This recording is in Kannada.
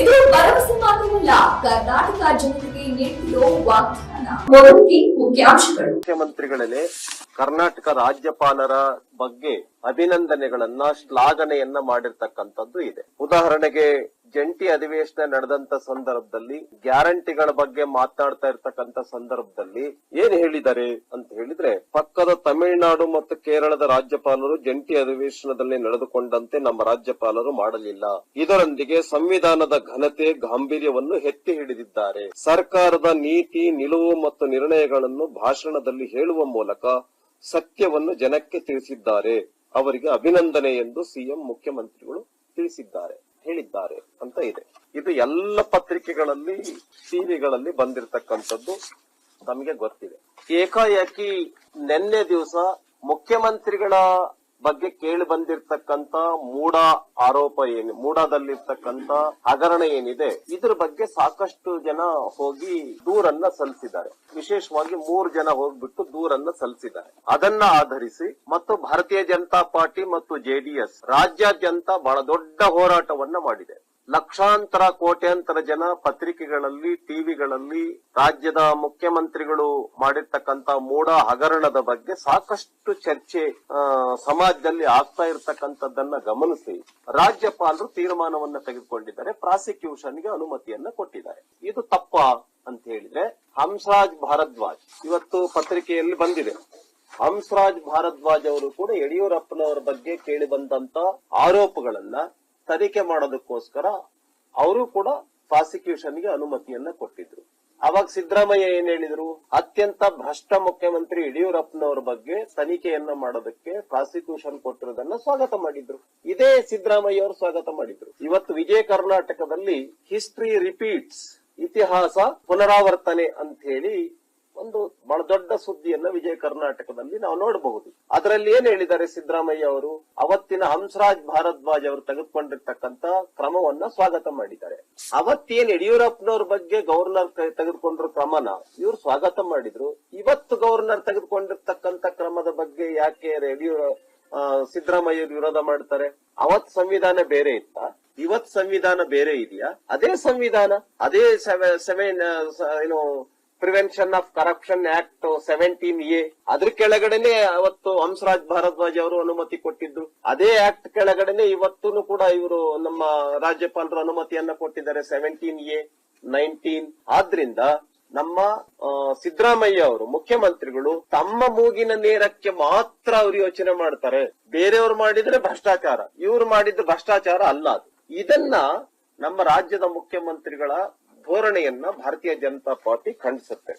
ಇದು ಭರವಸೆ ಮಾತ್ರವಲ್ಲ, ಕರ್ನಾಟಕ ಜನತೆಗೆ ನೀಡಿರೋ ವಾಗ್ದಾನ. ಮುಖ್ಯಾಂಶಗಳು. ಮುಖ್ಯಮಂತ್ರಿಗಳೇ ಕರ್ನಾಟಕ ರಾಜ್ಯಪಾಲರ ಬಗ್ಗೆ ಅಭಿನಂದನೆಗಳನ್ನ ಶ್ಲಾಘನೆಯನ್ನ ಮಾಡಿರ್ತಕ್ಕಂಥದ್ದು ಇದೆ. ಉದಾಹರಣೆಗೆ ಜಂಟಿ ಅಧಿವೇಶನ ನಡೆದಂತ ಸಂದರ್ಭದಲ್ಲಿ ಗ್ಯಾರಂಟಿಗಳ ಬಗ್ಗೆ ಮಾತನಾಡ್ತಾ ಇರ್ತಕ್ಕಂಥ ಸಂದರ್ಭದಲ್ಲಿ ಏನ್ ಹೇಳಿದ್ದಾರೆ ಅಂತ ಹೇಳಿದ್ರೆ, ಪಕ್ಕದ ತಮಿಳುನಾಡು ಮತ್ತು ಕೇರಳದ ರಾಜ್ಯಪಾಲರು ಜಂಟಿ ಅಧಿವೇಶನದಲ್ಲಿ ನಡೆದುಕೊಂಡಂತೆ ನಮ್ಮ ರಾಜ್ಯಪಾಲರು ಮಾಡಲಿಲ್ಲ. ಇದರೊಂದಿಗೆ ಸಂವಿಧಾನದ ಘನತೆ, ಗಾಂಭೀರ್ಯವನ್ನು ಎತ್ತಿ ಹಿಡಿದಿದ್ದಾರೆ. ಸರ್ಕಾರದ ನೀತಿ, ನಿಲುವು ಮತ್ತು ನಿರ್ಣಯಗಳನ್ನು ಭಾಷಣದಲ್ಲಿ ಹೇಳುವ ಮೂಲಕ ಸತ್ಯವನ್ನು ಜನಕ್ಕೆ ತಿಳಿಸಿದ್ದಾರೆ. ಅವರಿಗೆ ಅಭಿನಂದನೆ ಎಂದು ಸಿಎಂ ಮುಖ್ಯಮಂತ್ರಿಗಳು ತಿಳಿಸಿದ್ದಾರೆ. ಹೇಳಿದ್ದಾರೆ ಅಂತ ಇದೆ. ಇದು ಎಲ್ಲ ಪತ್ರಿಕೆಗಳಲ್ಲಿ ಟಿವಿಗಳಲ್ಲಿ ಬಂದಿರತಕ್ಕಂಥದ್ದು ನಮಗೆ ಗೊತ್ತಿದೆ. ಏಕಾಏಕಿ ನಿನ್ನೆ ದಿವಸ ಮುಖ್ಯಮಂತ್ರಿಗಳ ಬಗ್ಗೆ ಕೇಳಿ ಬಂದಿರತಕ್ಕಂತ ಮೂಡ ಆರೋಪ ಏನು ಮೂಡದಲ್ಲಿರ್ತಕ್ಕಂತ ಹಗರಣ ಏನಿದೆ, ಇದ್ರ ಬಗ್ಗೆ ಸಾಕಷ್ಟು ಜನ ಹೋಗಿ ದೂರನ್ನ ಸಲ್ಲಿಸಿದ್ದಾರೆ. ವಿಶೇಷವಾಗಿ ಮೂರು ಜನ ಹೋಗ್ಬಿಟ್ಟು ದೂರನ್ನ ಸಲ್ಲಿಸಿದ್ದಾರೆ. ಅದನ್ನ ಆಧರಿಸಿ ಮತ್ತು ಭಾರತೀಯ ಜನತಾ ಪಾರ್ಟಿ ಮತ್ತು ಜೆಡಿಎಸ್ ರಾಜ್ಯಾದ್ಯಂತ ಬಹಳ ದೊಡ್ಡ ಹೋರಾಟವನ್ನ ಮಾಡಿದೆ. ಲಕ್ಷಾಂತರ ಕೋಟ್ಯಾಂತರ ಜನ ಪತ್ರಿಕೆಗಳಲ್ಲಿ, ಟಿವಿಗಳಲ್ಲಿ, ರಾಜ್ಯದ ಮುಖ್ಯಮಂತ್ರಿಗಳು ಮಾಡಿರ್ತಕ್ಕಂತ ಮೂಢ ಹಗರಣದ ಬಗ್ಗೆ ಸಾಕಷ್ಟು ಚರ್ಚೆ ಸಮಾಜದಲ್ಲಿ ಆಗ್ತಾ ಇರತಕ್ಕಂಥದ್ದನ್ನ ಗಮನಿಸಿ ರಾಜ್ಯಪಾಲರು ತೀರ್ಮಾನವನ್ನ ತೆಗೆದುಕೊಂಡಿದ್ದಾರೆ, ಪ್ರಾಸಿಕ್ಯೂಷನ್ಗೆ ಅನುಮತಿಯನ್ನ ಕೊಟ್ಟಿದ್ದಾರೆ. ಇದು ತಪ್ಪ ಅಂತ ಹೇಳಿದ್ರೆ ಹಂಸರಾಜ್ ಭಾರದ್ವಾಜ್ ಇವತ್ತು ಪತ್ರಿಕೆಯಲ್ಲಿ ಬಂದಿದೆ. ಹಂಸರಾಜ್ ಭಾರದ್ವಾಜ್ ಅವರು ಕೂಡ ಯಡಿಯೂರಪ್ಪನವರ ಬಗ್ಗೆ ಕೇಳಿ ಬಂದಂತ ಆರೋಪಗಳನ್ನ ತನಿಖೆ ಮಾಡೋದಕ್ಕೋಸ್ಕರ ಅವರು ಕೂಡ ಪ್ರಾಸಿಕ್ಯೂಷನ್ಗೆ ಅನುಮತಿಯನ್ನ ಕೊಟ್ಟಿದ್ರು. ಅವಾಗ ಸಿದ್ದರಾಮಯ್ಯ ಏನ್ ಹೇಳಿದ್ರು? ಅತ್ಯಂತ ಭ್ರಷ್ಟ ಮುಖ್ಯಮಂತ್ರಿ ಯಡಿಯೂರಪ್ಪನವರ ಬಗ್ಗೆ ತನಿಖೆಯನ್ನ ಮಾಡೋದಕ್ಕೆ ಪ್ರಾಸಿಕ್ಯೂಷನ್ ಕೊಟ್ಟಿರೋದನ್ನ ಸ್ವಾಗತ ಮಾಡಿದ್ರು. ಇದೇ ಸಿದ್ದರಾಮಯ್ಯ ಅವರು ಸ್ವಾಗತ ಮಾಡಿದ್ರು. ಇವತ್ತು ವಿಜಯ ಕರ್ನಾಟಕದಲ್ಲಿ ಹಿಸ್ಟ್ರಿ ರಿಪೀಟ್ಸ್ ಇತಿಹಾಸ ಪುನರಾವರ್ತನೆ ಅಂತ ಹೇಳಿ ಒಂದು ಬಹಳ ದೊಡ್ಡ ಸುದ್ದಿಯನ್ನ ವಿಜಯ ಕರ್ನಾಟಕದಲ್ಲಿ ನಾವು ನೋಡಬಹುದು. ಅದರಲ್ಲಿ ಏನ್ ಹೇಳಿದ್ದಾರೆ ಸಿದ್ದರಾಮಯ್ಯ ಅವರು? ಅವತ್ತಿನ ಹಂಸರಾಜ್ ಭಾರದ್ವಾಜ್ ಅವರು ತೆಗೆದುಕೊಂಡಿರ್ತಕ್ಕಂತ ಕ್ರಮವನ್ನ ಸ್ವಾಗತ ಮಾಡಿದ್ದಾರೆ. ಅವತ್ತೇನ್ ಯಡಿಯೂರಪ್ಪನವ್ರ ಬಗ್ಗೆ ಗವರ್ನರ್ ತೆಗೆದುಕೊಂಡಿರೋ ಕ್ರಮನ? ಇವ್ರು ಸ್ವಾಗತ ಮಾಡಿದ್ರು. ಇವತ್ತು ಗವರ್ನರ್ ತೆಗೆದುಕೊಂಡಿರ್ತಕ್ಕಂತ ಕ್ರಮದ ಬಗ್ಗೆ ಯಾಕೆ ಯಡಿಯೂರ ಸಿದ್ದರಾಮಯ್ಯ ವಿರೋಧ ಮಾಡ್ತಾರೆ? ಅವತ್ ಸಂವಿಧಾನ ಬೇರೆ ಇತ್ತ? ಇವತ್ ಸಂವಿಧಾನ ಬೇರೆ ಇದೆಯಾ? ಅದೇ ಸಂವಿಧಾನ? ಅದೇ ಸೆವೆನ್ ಏನು prevention of corruption act seventeen A ಅದ್ರ ಕೆಳಗಡೆನೆ ಅವತ್ತು ಹಂಸರಾಜ್ ಭಾರದ್ವಾಜ್ ಅವರು ಅನುಮತಿ ಕೊಟ್ಟಿದ್ರು ಅದೇ ಆಕ್ಟ್ ಕೆಳಗಡೆನೆ ಇವತ್ತೂ ಕೂಡ ಇವರು ನಮ್ಮ ರಾಜ್ಯಪಾಲರು ಅನುಮತಿಯನ್ನ ಕೊಟ್ಟಿದ್ದಾರೆ ಸೆವೆಂಟೀನ್ ಎ ನೈನ್ಟೀನ್ ಆದ್ರಿಂದ ನಮ್ಮ ಸಿದ್ದರಾಮಯ್ಯ ಅವರು, ಮುಖ್ಯಮಂತ್ರಿಗಳು ತಮ್ಮ ಮೂಗಿನ ನೇರಕ್ಕೆ ಮಾತ್ರ ಅವ್ರು ಯೋಚನೆ ಮಾಡ್ತಾರೆ. ಬೇರೆಯವ್ರು ಮಾಡಿದ್ರೆ ಭ್ರಷ್ಟಾಚಾರ. ಇವ್ರು ಮಾಡಿದ್ರೆ ಭ್ರಷ್ಟಾಚಾರ ಅಲ್ಲ ಅದು. ಇದನ್ನ ನಮ್ಮ ರಾಜ್ಯದ ಮುಖ್ಯಮಂತ್ರಿಗಳ ಧೋರಣೆಯನ್ನ ಭಾರತೀಯ ಜನತಾ ಪಾರ್ಟಿ ಖಂಡಿಸುತ್ತೆ.